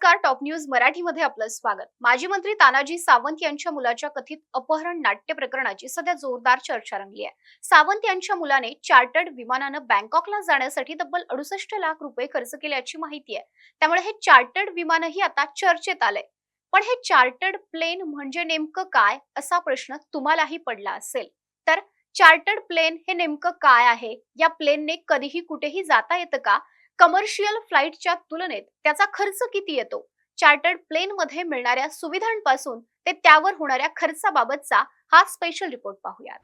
Top news मराठीमध्ये आपलं स्वागत. माजी मंत्री तानाजी सावंत यांच्या मुलाच्या कथित अपहरण नाट्य प्रकरणाची सध्या जोरदार चर्चा रंगली आहे. सावंत यांच्या मुलाने चार्टर्ड विमानानं बँकॉकला जाण्यासाठी तब्बल अडुसष्ट लाख रुपये खर्च केल्याची माहिती आहे. त्यामुळे हे चार्टर्ड विमानही आता चर्चेत आलंय. पण हे चार्टर्ड प्लेन म्हणजे नेमकं काय असा प्रश्न तुम्हालाही पडला असेल. तर चार्टर्ड प्लेन हे नेमकं काय आहे? या प्लेनने कधीही कुठेही जाता येतं का? कमर्शियल फ्लाईटच्या तुलनेत त्याचा खर्च किती येतो? चार्टर्ड प्लेन मध्ये मिळणाऱ्या सुविधांपासून ते त्यावर होणाऱ्या खर्चाबाबतचा हा स्पेशल रिपोर्ट पाहूयात.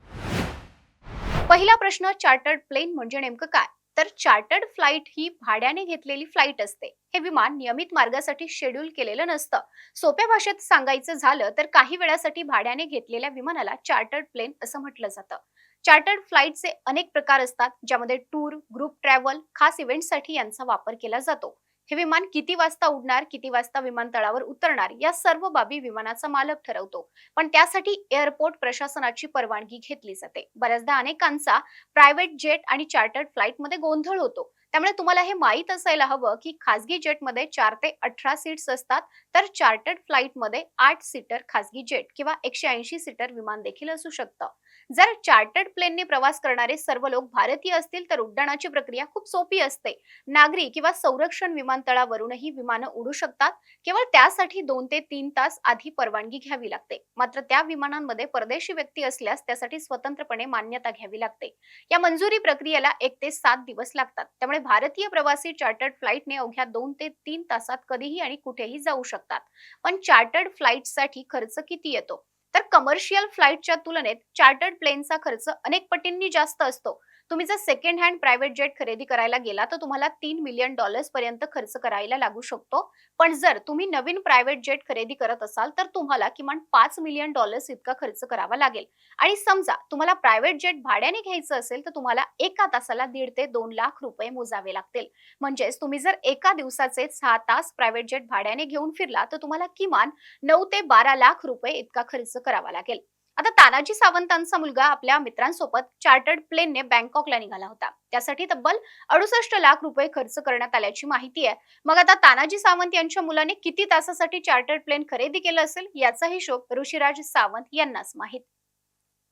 पहिला प्रश्न चार्टर्ड प्लेन म्हणजे नेमकं काय? तर चार्टर्ड फ्लाईट ही भाड्याने घेतलेली फ्लाईट असते. हे विमान नियमित मार्गासाठी शेड्यूल केलेलं नसतं. सोप्या भाषेत सांगायचं झालं तर काही वेळासाठी भाड्याने घेतलेल्या विमानाला चार्टर्ड प्लेन असं म्हटलं जातं. चार्टर्ड फ्लाईटचे अनेक प्रकार असतात ज्यामध्ये टूर ग्रुप ट्रॅव्हल खास इव्हेंटसाठी यांचा वापर केला जातो. हे विमान किती वाजता उडणार किती वाजता विमानतळावर उतरणार या सर्व बाबी विमानाचा मालक ठरवतो. पण त्यासाठी एअरपोर्ट प्रशासनाची परवानगी घेतली जाते. बऱ्याचदा अनेकांचा प्रायव्हेट जेट आणि चार्टर्ड फ्लाईटमध्ये गोंधळ होतो. त्यामुळे तुम्हाला हे माहीत असायला हवं की खासगी जेटमध्ये चार ते अठरा सीट्स असतात तर चार्टर्ड फ्लाईटमध्ये आठ सीटर खासगी जेट किंवा एकशे ऐंशी सीटर विमान देखील असू शकतं. जर चार्टर्ड प्लेनने प्रवास करणारे सर्व लोक भारतीय असतील तर उड्डाणाची प्रक्रिया खूप सोपी असते. नागरी किंवा संरक्षण विमानतळावरूनही विमानं उडू शकतात. केवळ त्यासाठी दोन ते तीन तास आधी परवानगी घ्यावी लागते. मात्र त्या विमानांमध्ये परदेशी व्यक्ती असल्यास त्यासाठी स्वतंत्रपणे मान्यता घ्यावी लागते. या मंजुरी प्रक्रियेला एक ते सात दिवस लागतात. त्यामुळे भारतीय प्रवासी चार्टर्ड फ्लाईटने अवघ्या दोन ते तीन तासात कधीही आणि कुठेही जाऊ शकतात. पण चार्टर्ड फ्लाईटसाठी खर्च किती येतो? तर कमर्शियल फ्लाईटच्या तुलनेत चार्टर्ड प्लेनचा खर्च अनेक पटींनी जास्त असतो. तुम्ही जर सेकंड हँड प्रायव्हेट जेट खरेदी करायला गेला तर तुम्हाला तीन मिलियन डॉलर्स पर्यंत खर्च करायला लागू शकतो. पण जर तुम्ही नवीन प्रायव्हेट जेट खरेदी करत असाल तर तुम्हाला किमान पाच मिलियन डॉलर्स इतका खर्च करावा लागेल. आणि समजा तुम्हाला प्रायव्हेट जेट भाड्याने घ्यायचं असेल तर तुम्हाला एका तासाला दीड ते दोन लाख रुपये मोजावे लागतील. म्हणजेच तुम्ही जर एका दिवसाचे सहा तास प्रायव्हेट जेट भाड्याने घेऊन फिरला तर तुम्हाला किमान नऊ ते बारा लाख रुपये इतका खर्च करावा लागेल. आता तानाजी सावंतांचा मुलगा आपल्या मित्रांसोबत चार्टर्ड प्लेनने बँकॉकला निघाला होता. त्यासाठी तब्बल अडुसष्ट लाख रुपये खर्च करण्यात आल्याची माहिती आहे. मग आता तानाजी सावंत यांच्या मुलाने किती तासासाठी चार्टर्ड प्लेन खरेदी केलं असेल? याचा हिशोब ऋषिराज सावंत यांनाच माहीत.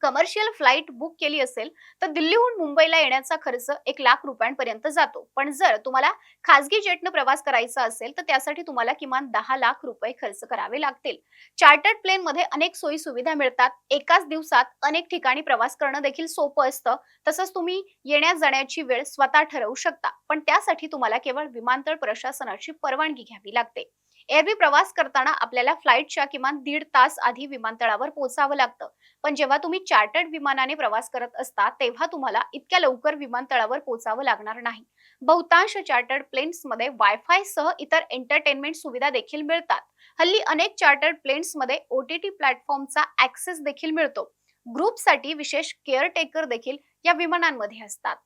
कमर्शियल फ्लाईट बुक केली असेल तर दिल्लीहून मुंबईला येण्याचा खर्च एक लाख रुपयांपर्यंत जातो. पण जर तुम्हाला खासगी जेटनं प्रवास करायचा असेल तर त्यासाठी तुम्हाला किमान दहा लाख रुपये खर्च करावे लागतील. चार्टर्ड प्लेन मध्ये अनेक सोयी सुविधा मिळतात. एकाच दिवसात अनेक ठिकाणी प्रवास करणं देखील सोपं असतं. तसंच तुम्ही येण्या जाण्याची वेळ स्वतः ठरवू शकता. पण त्यासाठी तुम्हाला केवळ विमानतळ प्रशासनाची परवानगी घ्यावी लागते. एरवी प्रवास करताना आपल्याला फ्लाईटच्या किमान दीड तास आधी विमानतळावर पोहोचावं लागतं. पण जेव्हा तुम्ही चार्टर्ड विमानाने प्रवास करत असता तेव्हा तुम्हाला इतक्या लवकर विमानतळावर पोहोचावं लागणार नाही. बहुतांश चार्टर्ड प्लेन्समध्ये वायफाय सह इतर एंटरटेनमेंट सुविधा देखील मिळतात. हल्ली अनेक चार्टर्ड प्लेन्समध्ये ओटीटी प्लॅटफॉर्मचा ऍक्सेस देखील मिळतो. ग्रुपसाठी विशेष केअरटेकर देखील या विमानांमध्ये असतात.